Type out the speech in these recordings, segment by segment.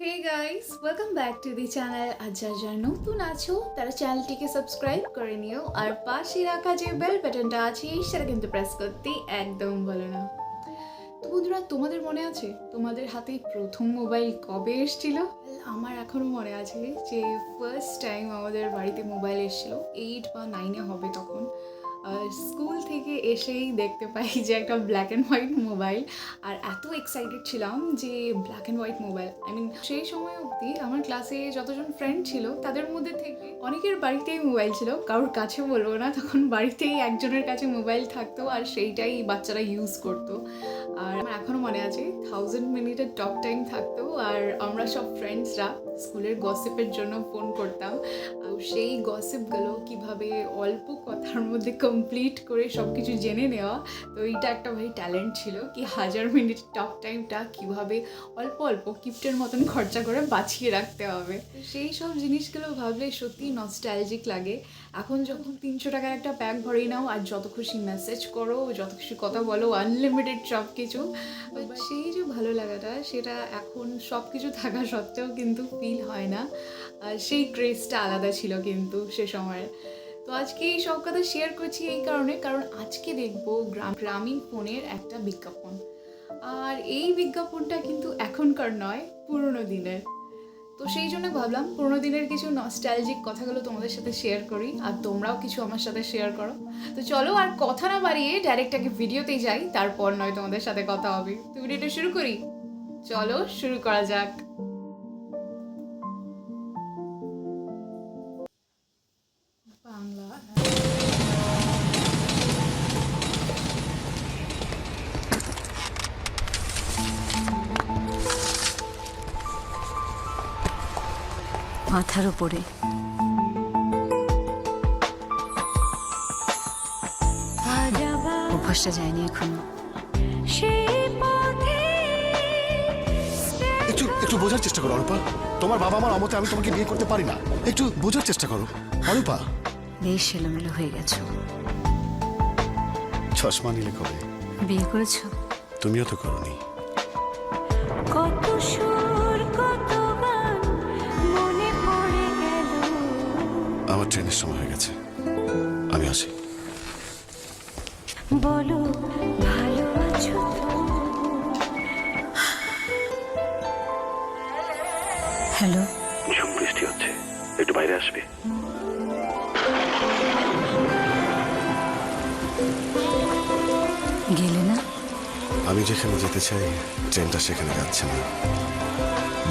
Hey guys welcome back to the channel আর যারা যারা নতুন আছো, তারা চ্যানেলটিকে সাবস্ক্রাইব করে নিও আর পাশে রাখা যে বেল বাটনটা আছে, সেটা কিন্তু প্রেস করতে একদম বলো না। তো বন্ধুরা, তোমাদের মনে আছে তোমাদের হাতে প্রথম মোবাইল কবে এসেছিল? আমার এখনও মনে আছে যে ফার্স্ট টাইম আমাদের বাড়িতে মোবাইল এসেছিল এইট বা নাইনে হবে তখন। স্কুল থেকে এসেই দেখতে পাই যে একটা ব্ল্যাক অ্যান্ড হোয়াইট মোবাইল আর এত এক্সাইটেড ছিলাম যে black and white mobile I mean সেই সময় অবধি আমার ক্লাসে যতজন ফ্রেন্ড ছিল, তাদের মধ্যে থেকে অনেকের বাড়িতেই মোবাইল ছিল। কারোর কাছে বলব না, তখন বাড়িতেই একজনের কাছে মোবাইল থাকতো, আর সেইটাই বাচ্চারা ইউজ করতো। আর আমার এখনও মনে আছে থাউজেন্ড মিনিটের টক টাইম থাকতো আর আমরা সব ফ্রেন্ডসরা স্কুলের গসিপের জন্য ফোন করতাম। সেই গসিপগুলো কীভাবে অল্প কথার মধ্যে কমপ্লিট করে সব কিছু জেনে নেওয়া, তো এইটা একটা ভাই ট্যালেন্ট ছিল কি হাজার মিনিট টক টাইমটা কীভাবে অল্প অল্প কিপ্টের মতন খরচা করে বাঁচিয়ে রাখতে হবে। সেই সব জিনিসগুলো ভাবলে সত্যি নস্টালজিক লাগে। এখন যখন তিনশো টাকার একটা প্যাক ভরিয়ে নাও আর যত খুশি মেসেজ করো, যত খুশি কথা বলো আনলিমিটেড সব কিছু সেই যে ভালো লাগাটা, সেটা এখন সব কিছু থাকা সত্ত্বেও কিন্তু ফিল হয় না। আর সেই ক্রেজটা আলাদা ছিল কিন্তু সে সময়ের তো আজকে এই সব কথা শেয়ার করছি এই কারণে, কারণ আজকে দেখব গ্রাম, গ্রামীণ ফোনের একটা বিজ্ঞাপন। আর এই বিজ্ঞাপনটা কিন্তু এখনকার নয়, পুরনো দিনের। তো সেই জন্য ভাবলাম পুরোনো দিনের কিছু নস্টালজিক কথাগুলো তোমাদের সাথে শেয়ার করি, আর তোমরাও কিছু আমার সাথে শেয়ার করো। তো চলো আর কথা না বাড়িয়ে ডাইরেক্ট আগে ভিডিওতেই যাই, তারপর নয় তোমাদের সাথে কথা হবে। তো ভিডিওটা শুরু করি? চলো শুরু করা যাক। মাথার উপরে। অভ্যাসটা যায়নি এখনও। একটু একটু বোঝার চেষ্টা করো অরূপা। তোমার বাবা মার অমতে আমি তোমাকে বিয়ে করতে পারি না। একটু বোঝার চেষ্টা করো। অরূপা। বেশ এলোমেলো হয়ে গেছো। চশমা নিলে কবে? বিয়ে করেছ? তুমিও তো করনি। ট্রেনের সময় হয়ে গেছে। আমি আসি। বলো ভালো আছো হ্যালো। ঝুম বৃষ্টি হচ্ছে। একটু বাইরে আসবে। গেলে না? আমি যেখানে যেতে চাই ট্রেনটা সেখানে যাচ্ছে না।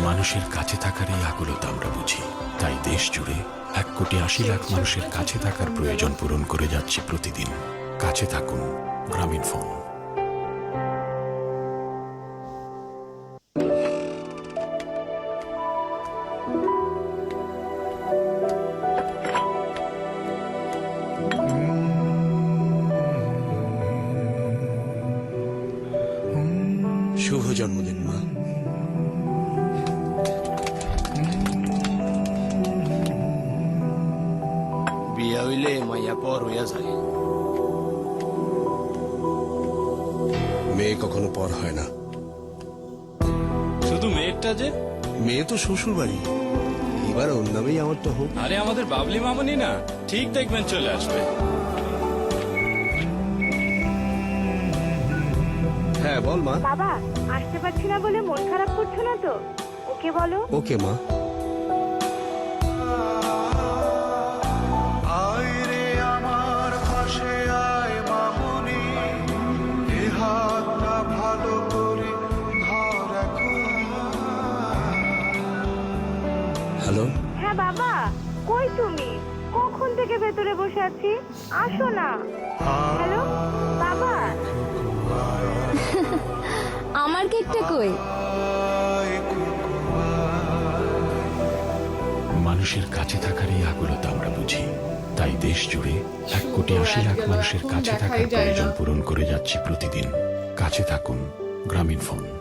মানুষের কাছে থাকার এই আকুলতা আমরা বুঝি। তাই দেশ জুড়ে এক কোটি আশি লাখ মানুষের কাছে থাকার প্রয়োজন পূরণ করে যাচ্ছে প্রতিদিন। কাছে থাকুন, গ্রামীণ ফোন। পর হইয়া যায় মেয়ে কখনো পর হয় না। শুধু মেয়েরটা যে? মেয়ে তো শ্বশুর বাড়ি এবার ওর নামেই আমার তো হোক। আরে আমাদের বাবলি মামনি না? ঠিক দেখবেন চলে আসবে। হ্যাঁ বল মা। বাবা আসতে পারছি না বলে মন খারাপ করছ না তো? ওকে বলো। ওকে মা। তুমি? কখন থেকে ভেতরে বসে আছি? আসো না। হ্যালো? বাবা? আমার কেকটা কই? মানুষের কাছে থাকার এই আকুলতা আমরা বুঝি। তাই দেশ জুড়ে এক কোটি আশি লাখ মানুষের কাছে থাকার প্রয়োজন পূরণ করে যাচ্ছি প্রতিদিন। কাছে থাকুন গ্রামীণ ফোন।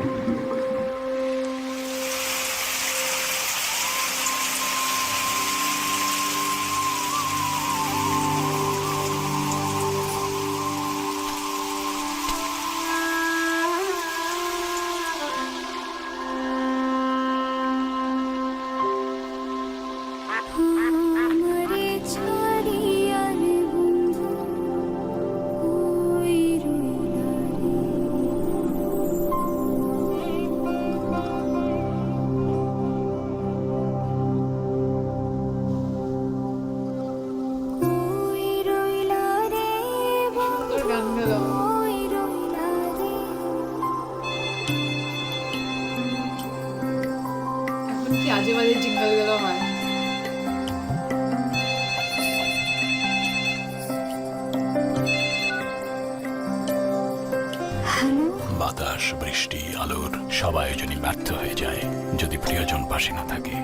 বাতাস বৃষ্টি আলোর সব আয়োজনই ব্যর্থ হয়ে যায় যদি প্রিয়জন পাশে না থাকে।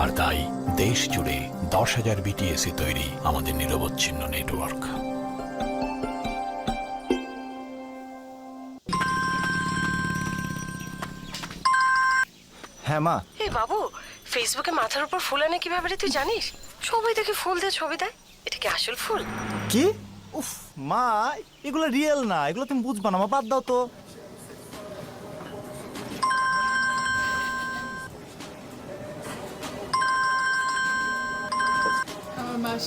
আর তাই দেশ জুড়ে দশ হাজার বিটিএসি তৈরি আমাদের নিরবচ্ছিন্ন নেটওয়ার্ক। হ্যাঁ মা। এই বাবু ফেসবুকে মাথার উপর ফুল আনে কীভাবে রে তুই জানিস? সবাই দেখে ফুল দিয়ে ছবি দেয় এটা কি আসল ফুল? কি? উফ মা এগুলো রিয়েল না এগুলো তুমি বুঝবা না মা বাদ দাও তো।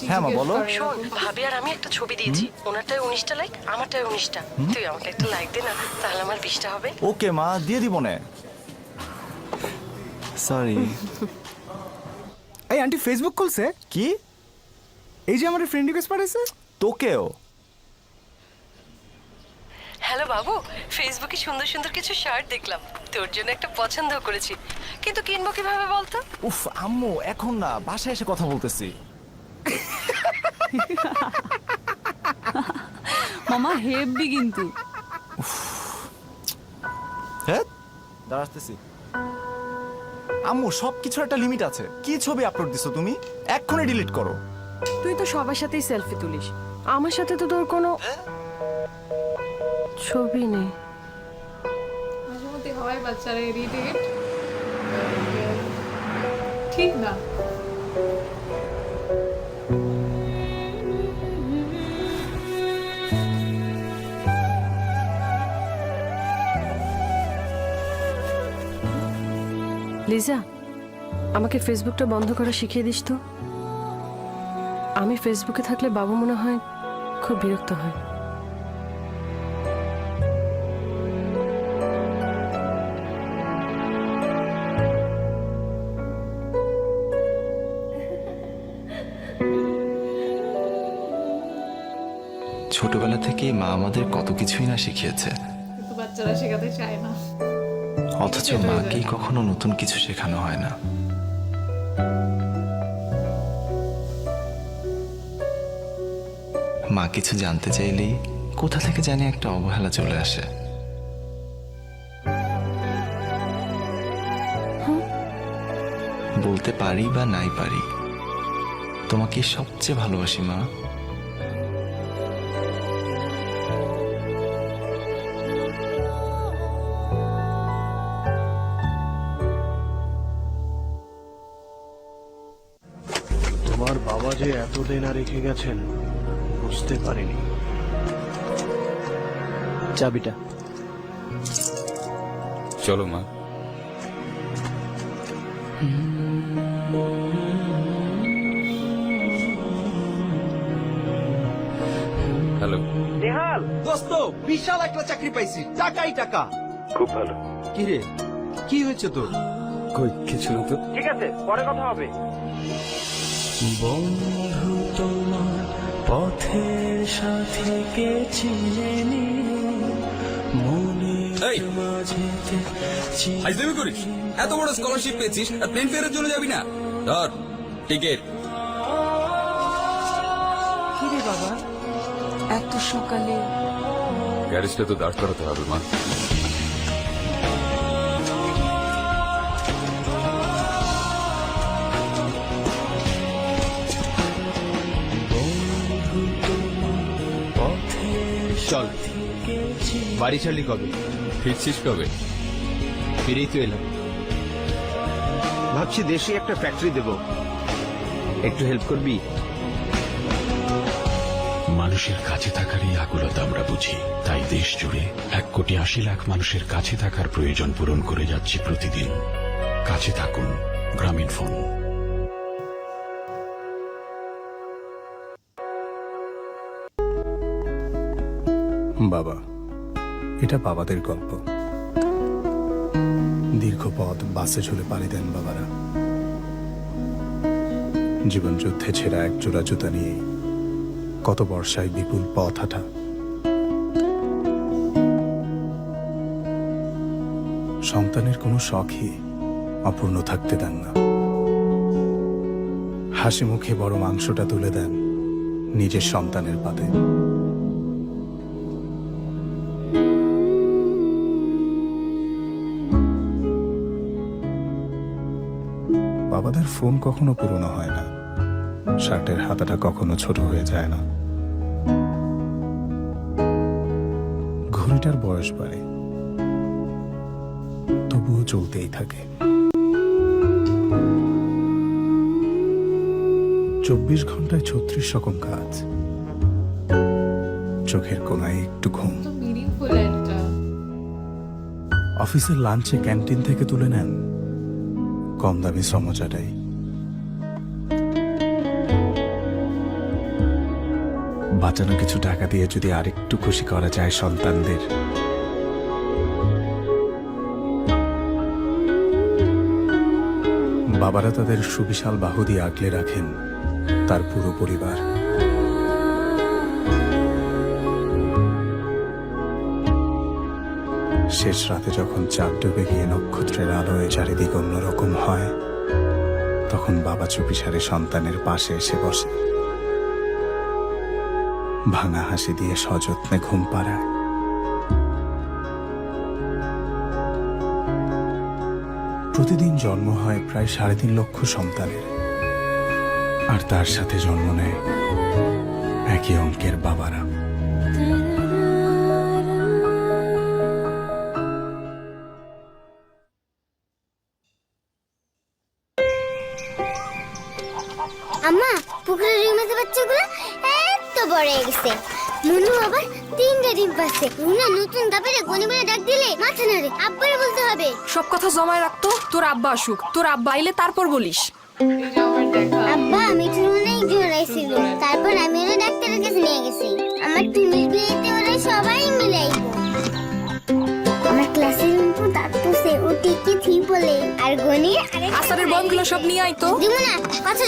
হ্যাঁ, মা, বলো। শোন ভাবি আর আমি একটা ছবি দিয়েছি। ওনারটায় উনিশটা লাইক আমারটায় উনিশটা। তুই আমাকে একটা লাইক দে না তাহলে আমার বিশটা হবে। ওকে মা দিয়ে দিব না। সরি এই আন্টি ফেসবুক খুলছে? কি? এই যে আমার ফ্রেন্ড রিকোয়েস্ট পাঠাইছে? তোকেও? হ্যালো বাবু ফেসবুকে সুন্দর সুন্দর কিছু শার্ট দেখলাম। তোর জন্য একটা পছন্দ করেছি। কিন্তু কিনবো কীভাবে বলতো? উফ আম্মু এখন না বাসায় এসে কথা বলতেছি। মামা হেভি কিন্তু। হ্যাঁ? দাঁড়াতেছি আম্মু সব কিছুর একটা লিমিট আছে। কি ছবি আপলোড দিছো তুমি? এক্ষুনি ডিলিট করো। তুই তো সবার সাথেই সেলফি তুলিস। আমার সাথে তো তোর কোনো ছবি নেই। মাঝে মধ্যে হয় বাচ্চারা ইরিটেট ঠিক না। লিজা আমাকে ফেসবুকটা বন্ধ করা শিখিয়ে দিস তো। আমি ফেসবুকে থাকলে বাবু মনে হয় খুব বিরক্ত হয়। ছোটবেলা থেকেই মা আমাদের কত কিছুই না শিখিয়েছে। বাচ্চারা শেখাতে চায় না। অথচ মাকেই কখনো নতুন কিছু শেখানো হয় না। মা কিছু জানতে চাইলেই কোথা থেকে জানি একটা অবহেলা চলে আসে। বলতে পারি বা নাই পারি, তোমাকে সবচেয়ে ভালোবাসি মা। দেনা রেখে গেছেন বুঝতে পারিনি। চাবিটা। চলো মা। হ্যালো। নেহাল! দোস্ত বিশাল একটা চাকরি পাইছি টাকাই টাকা। খুব ভালো। কি রে কি হয়েছে তোর? কই কিছু না তো। ঠিক আছে পরে কথা হবে। বন্ধু তোমার পথের সাথে কে চিনে মনে হাইজলামি করিস। এত বড় স্কলারশিপ পেয়েছিস আর প্লেন ফেয়ারের জন্য যাবি না? ধর টিকিট কিরে বাবা এত সকালে গ্যারেজটা তো দাঁড় করাতে হবে মা। বাড়ি ছাড়লি কবে? ফিরছিস কবে? ফিরেই তো এলাম। ভাবছি দেশে একটা ফ্যাক্টরি দেব। একটু হেল্প করবি? মানুষের কাছে থাকার এই আকুলতা আমরা বুঝি। তাই দেশ জুড়ে এক কোটি আশি লাখ মানুষের কাছে থাকার প্রয়োজন পূরণ করে যাচ্ছি প্রতিদিন। কাছে থাকুন গ্রামীণ ফোন। বাবা এটা বাবাদের গল্প। দীর্ঘ পথ বাসে ঝুলে পাড়ি দেন বাবারা। জীবন যুদ্ধে ছেঁড়া এক জোড়া জুতা নিয়ে কত বর্ষায় বিপুল পথ হাঁটা। সন্তানের কোনো শখই অপূর্ণ থাকতে দেন না। হাসি মুখে বড় মাংসটা তুলে দেন নিজের সন্তানের পাতে। বাবাদের ফোন কখনো পুরনো হয় না। শার্টের হাতাটা কখনো ছোট হয়ে যায় না। ঘড়িটার বয়স বাড়ে। তবুও চলতেই থাকে। চব্বিশ ঘন্টায় ছত্রিশ রকম কাজ। চোখের কোনায় একটু ঘুম। অফিসের লাঞ্চে ক্যান্টিন থেকে তুলে নেন। কম দামি সমচাটাই বাঁচানো কিছু টাকা দিয়ে যদি আরেকটু খুশি করা যায় সন্তানদের। বাবারা তাদের সুবিশাল বাহু দিয়ে আগলে রাখেন তার পুরো পরিবার। শেষ রাতে যখন চাঁদ ডুবে গিয়ে নক্ষত্রের আলোয় চারিদিক অন্যরকম হয়, তখন বাবা চুপিসারে সন্তানের পাশে এসে বসে। ভাঙা হাসি দিয়ে সযত্নে ঘুম পাড়ায়। প্রতিদিন জন্ম হয় প্রায় সাড়ে তিন লক্ষ সন্তানের, আর তার সাথে জন্ম নেয় একই অঙ্কের বাবারা। আম্মা পুকুরের রুই মাছের বাচ্চাগুলো এত বড় হয়ে গেছে। মনু আবার তিনটা ডিম পাচ্ছে রুনা নতুন তারপরে গনি বলে ডাক দিলে মাথা নাড়ে। আব্বারে বলতে হবে। সব কথা জমায় রাখতো তোর আব্বা আসুক। তোর আব্বা আইলে তারপর বলিস। আব্বা মিঠুর অনেক জোরাইছিল তারপর আমি ওরা ডাক্তারের কাছে নিয়ে গেছি। আমার টুনির বিয়েতে ওরা সবাই মিলাইব আমার থি বলে আর গনি আসারের সব নিয়ে আইতো দিব না কথা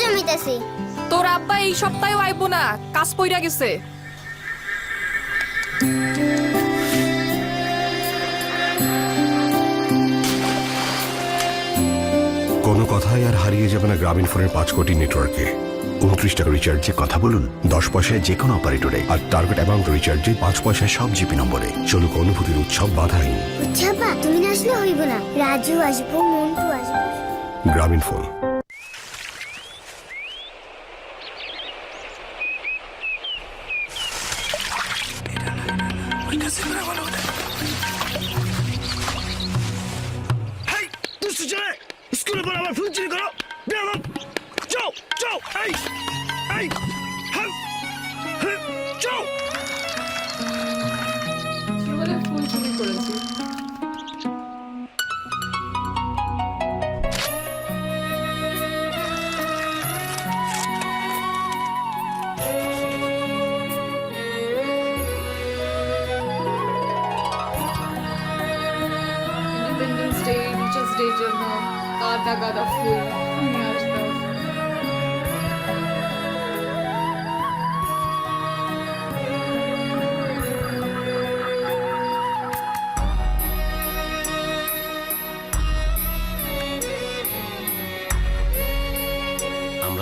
তোর আব্বা এই সপ্তাহেও আইবো না কাজ পইরা গেছে। কোনো কথাই আর হারিয়ে যাবে না গ্রামীণ ফোনের পাঁচ কোটি নেটওয়ার্কে। উনত্রিশ টাকা রিচার্জে কথা বলুন দশ পয়সায় যে কোনো অপারেটরে আর টার্গেট অ্যামাউন্ট রিচার্জে পাঁচ পয়সায় সব জিপি নম্বরে চলুক অনুভূতির উৎসব বাধাহীন তুমি না হইব না। রাজু আসব মন্টু আসব। গ্রামীণ ফোন।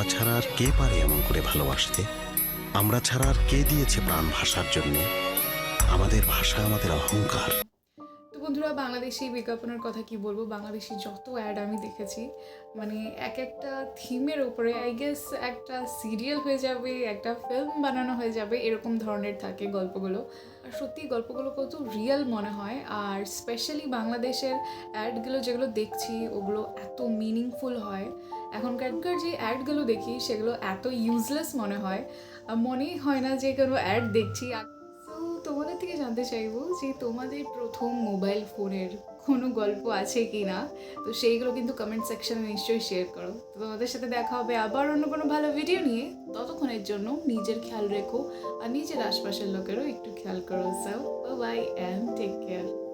ছাড়া আর কে পারে এমন করে ভালোবাসতে? আমরা ছাড়া আর কে দিয়েছে প্রাণ ভাষার জন্য? আমাদের ভাষা আমাদের অহংকার। বন্ধুরা, বাংলাদেশি বিজ্ঞাপনের কথা কি বলব? বাংলাদেশি যত অ্যাড আমি দেখেছি মানে এক একটা থিমের উপরে আই গেস একটা সিরিয়াল হয়ে যাবে, একটা ফিল্ম বানানো হয়ে যাবে, এরকম ধরনের থাকে গল্পগুলো। আর সত্যি গল্পগুলো কত রিয়েল মনে হয়। আর স্পেশালি বাংলাদেশের অ্যাডগুলো যেগুলো দেখছি, ওগুলো এত মিনিংফুল হয়। এখনকার যে অ্যাডগুলো দেখি, সেগুলো এত ইউজলেস মনে হয়। মনেই হয় না যে কোনো অ্যাড দেখছি। তোমাদের থেকে জানতে চাইব যে তোমাদের প্রথম মোবাইল ফোনের কোনো গল্প আছে কি না তো সেইগুলো কিন্তু কমেন্ট সেকশনে নিশ্চয়ই শেয়ার করো। তোমাদের সাথে দেখা হবে আবার অন্য কোনো ভালো ভিডিও নিয়ে। ততক্ষণের জন্য নিজের খেয়াল রেখো আর নিজের আশপাশের লোকেরও একটু খেয়াল করো। So bye and take care